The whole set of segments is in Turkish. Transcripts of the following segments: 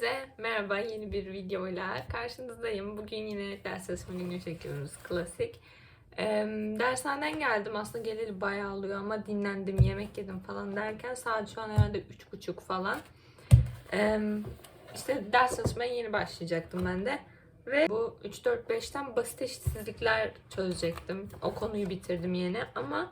Herkese merhaba yeni bir videoyla karşınızdayım. Bugün yine ders çalışma günü çekiyoruz klasik. Ee, dershaneden geldim aslında geleli bayağı oluyor ama dinlendim yemek yedim falan derken saat şu an herhalde üç buçuk falan. Ee, işte ders çalışmaya yeni başlayacaktım ben de. Ve bu 3-4-5'ten basit eşitsizlikler çözecektim. O konuyu bitirdim yeni ama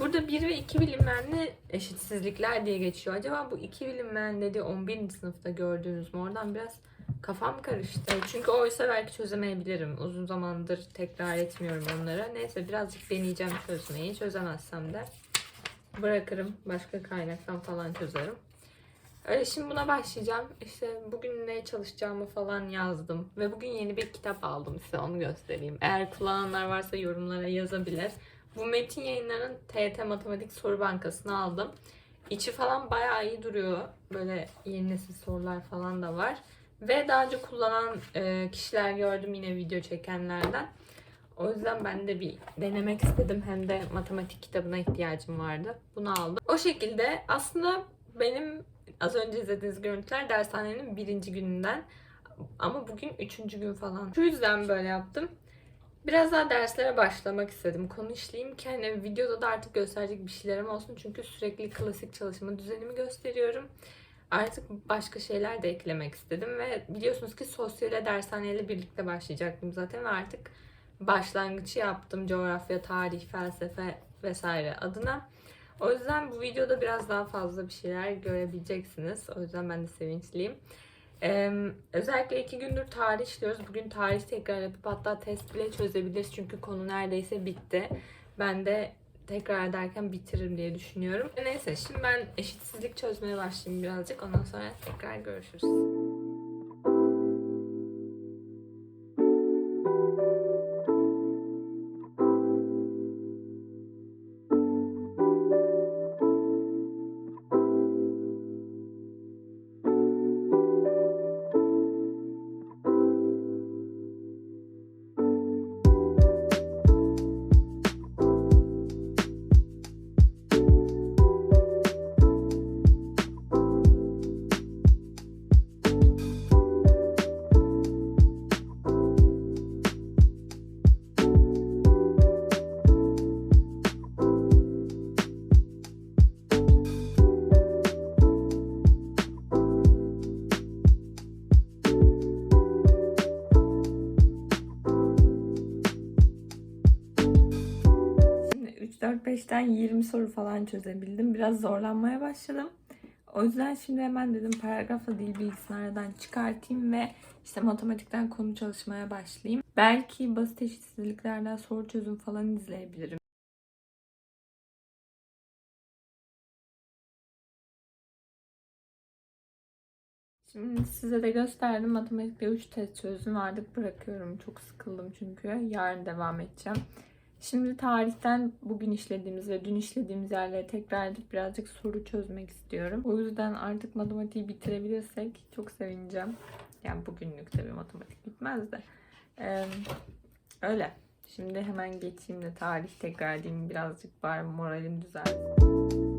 Burada 1 ve 2 bilinmeyenli eşitsizlikler diye geçiyor. Acaba bu 2 bilinmeyen dediği 11. sınıfta gördüğünüz mü? Oradan biraz kafam karıştı. Çünkü oysa belki çözemeyebilirim. Uzun zamandır tekrar etmiyorum onları. Neyse birazcık deneyeceğim çözmeyi. Çözemezsem de bırakırım. Başka kaynaktan falan çözerim. Öyle şimdi buna başlayacağım. İşte bugün ne çalışacağımı falan yazdım. Ve bugün yeni bir kitap aldım size onu göstereyim. Eğer kullananlar varsa yorumlara yazabilir. Bu metin yayınlarının TYT Matematik Soru Bankası'nı aldım. İçi falan bayağı iyi duruyor. Böyle yeni nesil sorular falan da var. Ve daha önce kullanan e, kişiler gördüm yine video çekenlerden. O yüzden ben de bir denemek istedim. Hem de matematik kitabına ihtiyacım vardı. Bunu aldım. O şekilde aslında benim az önce izlediğiniz görüntüler dershanenin birinci gününden. Ama bugün üçüncü gün falan. Şu yüzden böyle yaptım. Biraz daha derslere başlamak istedim. Konu işleyeyim ki hani videoda da artık gösterecek bir şeylerim olsun. Çünkü sürekli klasik çalışma düzenimi gösteriyorum. Artık başka şeyler de eklemek istedim ve biliyorsunuz ki sosyale dershaneyle birlikte başlayacaktım zaten ve artık başlangıcı yaptım coğrafya, tarih, felsefe vesaire adına. O yüzden bu videoda biraz daha fazla bir şeyler görebileceksiniz. O yüzden ben de sevinçliyim. Ee, özellikle iki gündür tarih işliyoruz. Bugün tarih tekrar yapıp hatta test bile çözebiliriz. Çünkü konu neredeyse bitti. Ben de tekrar ederken bitiririm diye düşünüyorum. Neyse şimdi ben eşitsizlik çözmeye başlayayım birazcık. Ondan sonra tekrar görüşürüz. Şimdi 3-4-5'ten 20 soru falan çözebildim. Biraz zorlanmaya başladım. O yüzden şimdi hemen dedim paragrafla dil bilgisini aradan çıkartayım ve işte matematikten konu çalışmaya başlayayım. Belki basit eşitsizliklerden soru çözüm falan izleyebilirim. Şimdi size de gösterdim. Matematikte 3 test çözdüm. Artık bırakıyorum. Çok sıkıldım çünkü. Yarın devam edeceğim. Şimdi tarihten bugün işlediğimiz ve dün işlediğimiz yerleri tekrar edip birazcık soru çözmek istiyorum. O yüzden artık matematiği bitirebilirsek çok sevineceğim. Yani bugünlük tabii matematik bitmez de. Ee, öyle. Şimdi hemen geçeyim de tarih tekrar edeyim. Birazcık bari moralim düzelsin.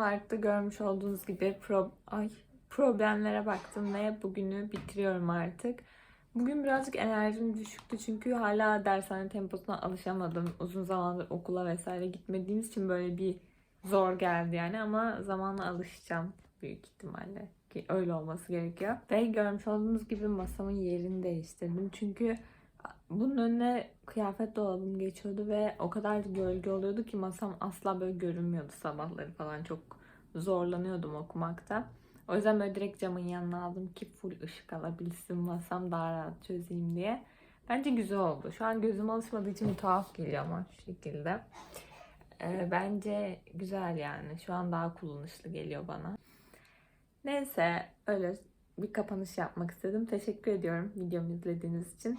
Kartta görmüş olduğunuz gibi pro ay problemlere baktım ve bugünü bitiriyorum artık. Bugün birazcık enerjim düşüktü çünkü hala dershane temposuna alışamadım. Uzun zamandır okula vesaire gitmediğimiz için böyle bir zor geldi yani ama zamanla alışacağım büyük ihtimalle ki öyle olması gerekiyor. Ve görmüş olduğunuz gibi masamın yerini değiştirdim. Çünkü bunun önüne kıyafet dolabım geçiyordu ve o kadar gölge oluyordu ki masam asla böyle görünmüyordu sabahları falan. Çok zorlanıyordum okumakta. O yüzden böyle direkt camın yanına aldım ki full ışık alabilsin masam daha rahat çözeyim diye. Bence güzel oldu. Şu an gözüm alışmadığı için tuhaf geliyor ama şu şekilde. Ee, bence güzel yani. Şu an daha kullanışlı geliyor bana. Neyse öyle bir kapanış yapmak istedim. Teşekkür ediyorum videomu izlediğiniz için.